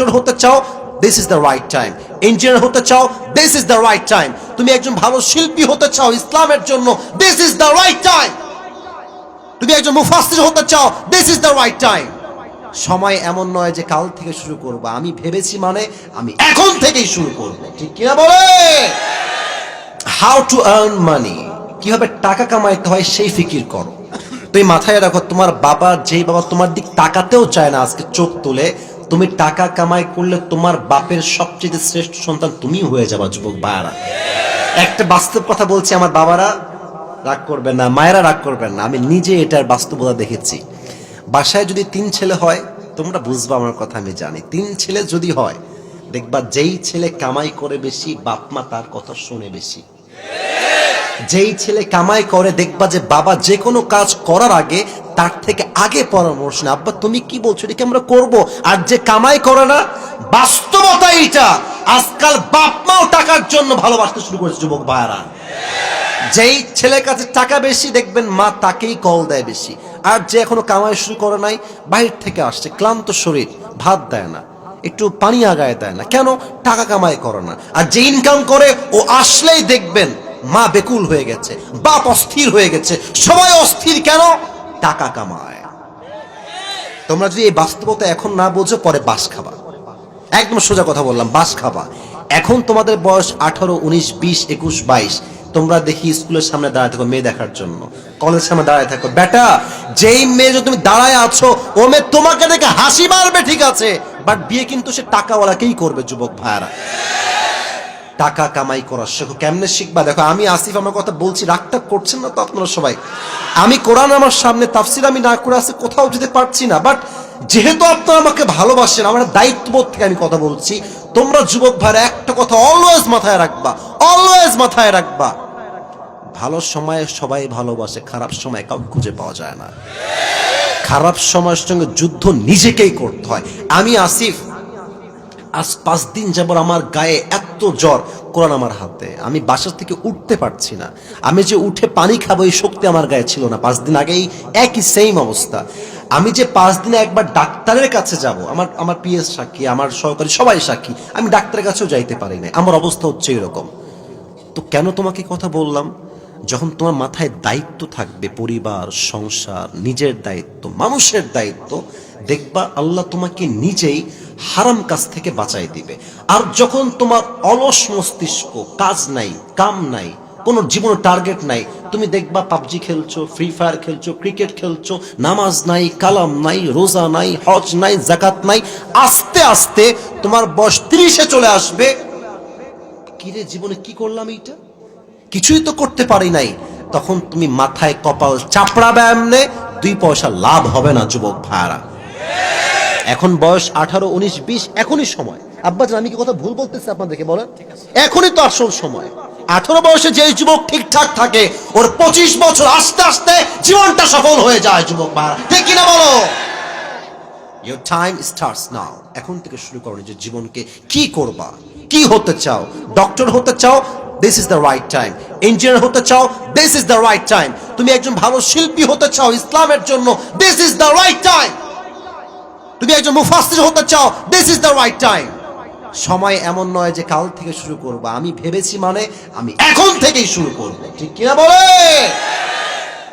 Doctor হতে চাও this is the right time engineer হতে চাও this is the right time তুমি একজন ভালো শিল্পী হতে চাও, ইসলামের জন্য this is the right time তুমি একজন মুফাসির হতে চাও this is the right time সময় এমন নয় যে কাল থেকে শুরু করব। আমি ভেবেছি মানে আমি এখন থেকেই শুরু করব। ঠিক কিনা বলে? হাউ টু আর্ন মানি কীভাবে টাকা কামাইতে হয় সেই ফিকির করো। তুমি মাথায় রাখো, তোমার বাবা, যেই বাবা তোমার দিক তাকাতেও চায় না আজকে চোখ তুলে তুমি টাকা কামাই করলে তোমার বাপের সবচেয়ে শ্রেষ্ঠ সন্তান তুমি হয়ে যাবা, যুবক ভাইয়ারা। একটা বাস্তব কথা বলছি আমার বাবারা, রাগ করবেন না, মায়েরা রাগ করবেন না, আমি নিজে এটার বাস্তবতা দেখেছি। বাসায় যদি তিন ছেলে হয়, তোমরা বুঝবা আমার কথা, আমি জানি। তিন ছেলে যদি হয়, দেখবা যেই ছেলে কামাই করে বেশি, বাপ মা তার কথা শুনে বেশি। যেই ছেলে কামাই করে, দেখবা যে বাবা যে কোনো কাজ করার আগে তার থেকে আগে পরামর্শ নেয় আব্বা, তুমি কি বলছো? এটাকে আমরা করব? আর যে কামাই করে না, বাস্তবতা এইটা। আজকাল বাপ মাও টাকার জন্য ভালোবাসতে শুরু করেছে, যুবক ভাইয়ারা। যেই ছেলের কাছে টাকা বেশি, দেখবেন মা তাকেই কল দেয় বেশি। আর যে এখনও কামাই শুরু করে নাই, বাহির থেকে আসছে। ক্লান্ত শরীর, ভাত দেয় না। একটু পানি আগায় দেয় না। কেন? টাকা কামাই করে না। আর যে ইনকাম করে, ও আসলেই দেখবেন মা বেকুল হয়ে গেছে। বাপ অস্থির হয়ে গেছে। সবাই অস্থির কেন? টাকা কামায়। তোমরা যদি এই বাস্তবতা এখন না বোঝো, পরে বাস খাবা। একদম সোজা কথা বললাম, বাস খাবা। এখন তোমাদের বয়স আঠারো, উনিশ, বিশ, একুশ, বাইশ। তোমরা দেখি স্কুলের সামনে দাঁড়ায় থাকো মেয়ে দেখার জন্য। কলেজের সামনে দাঁড়ায় থাকো। বেটা, যেই মেয়ে যদি তুমি দাঁড়ায় আছো, ও মেয়ে তোমাকে দেখে হাসি মারবে, ঠিক আছে। বাট বিয়ে কিন্তু সে টাকাওয়ালাকেই করবে, যুবক ভাইয়ারা। টাকা কামাই করা শেখো কেমনে শিখবা? দেখো, আমি আসিফ আমার কথা বলছি রাগটা করছেন না তো আপনারা সবাই? আমি কোরআন আমার সামনে, তাফসির আমি না করে আসে কোথাও যেতে পারছি না। বাট যেহেতু আপনারা আমাকে ভালোবাসেন, আমার দায়িত্ববোধ থেকে আমি কথা বলছি, তোমরা যুবক ভাইরা, একটা কথা অলওয়েজ মাথায় রাখবা অলওয়েজ মাথায় রাখবা। ভালো সময়ে সবাই ভালোবাসে, খারাপ সময় কাউকে খুঁজে পাওয়া যায় না। খারাপ সময়ের সঙ্গে যুদ্ধ নিজেকেই করতে হয়। আমি আসিফ আজ পাঁচ দিন যাবর আমার গায়ে এত জ্বর, কোরআন আমার হাতে আমি বাসা থেকে উঠতে পারছি না। আমি যে উঠে পানি খাব, এই শক্তি আমার গায়ে ছিল না। পাঁচ দিন আগেই একই সেম অবস্থা। আমি যে পাঁচ দিনে একবার ডাক্তারের কাছে যাব, আমার আমার পিএস সাক্ষী, আমার সহকারী সবাই সাক্ষী, আমি ডাক্তারের কাছেও যাইতে পারি না আমার অবস্থা হচ্ছে এরকম। তো কেন তোমাকে কথা বললাম? যখন তোমার মাথায় দায়িত্ব থাকবে, পরিবার, সংসার, নিজের দায়িত্ব, মানুষের দায়িত্ব, দেখবা আল্লাহ তোমাকে নিজেই হারাম কাজ থেকে বাঁচাই দিবে। আর যখন তোমার অলস মস্তিষ্ক কাজ নাই, কাম নাই, কোনো জীবনে টার্গেট নাই, তুমি দেখবা পাবজি খেলছো ফ্রি ফায়ার খেলছো ক্রিকেট খেলছো, নামাজ নাই, কালাম নাই, রোজা নাই, হজ নাই জাকাত নাই, আস্তে আস্তে তোমার বয়স ত্রিশে চলে আসবে। কিরে, জীবনে কি করলাম এইটা? কিছুই তো করতে পারি নাই। তখন তুমি মাথায় কপাল চাপড়াবে এমনে, দুই পয়সা লাভ হবে না, যুবক ভাইয়ারা। এখন বয়স আঠারো, উনিশ, বিশ, এখনই সময়। আব্বাজান আমি কি কথা ভুল বলতেছি আপনাদেরকে, বলেন? এখনই তো আসল সময়। আঠারো বয়সে যে যুবক ঠিকঠাক থাকে, ওর পঁচিশ বছর আস্তে আস্তে জীবনটা সফল হয়ে যায়, যুবক ভাইয়ারা ঠিক বলো? ইউর টাইম স্টার্টস নাও এখন থেকে শুরু করো নিজের জীবনকে। কি করবা? কি হতে চাও? ডক্টর হতে চাও? This is the right time engineer হতে চাও? This is the right time তুমি একজন ভালো শিল্পী হতে চাও ইসলামের জন্য। This is the right time তুমি একজন মুফাসির হতে চাও this is the right time সময় এমন নয় যে কাল থেকে শুরু করব। আমি ভেবেছি মানে আমি এখন থেকেই শুরু করব। ঠিক কিনা বলে?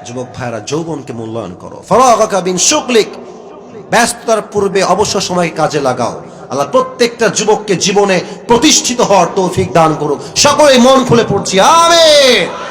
যুবক ভাইরা যৌবনকে মূল্যায়ন করো। ফরাগাকা বিন শুকলিক, ব্যস্ততার পূর্বে অবসর সময়কে কাজে লাগাও। আল্লাহ প্রত্যেকটা যুবককে জীবনে প্রতিষ্ঠিত হওয়ার তৌফিক দান করুক। সকলে মন খুলে পড়ছি, আমেন।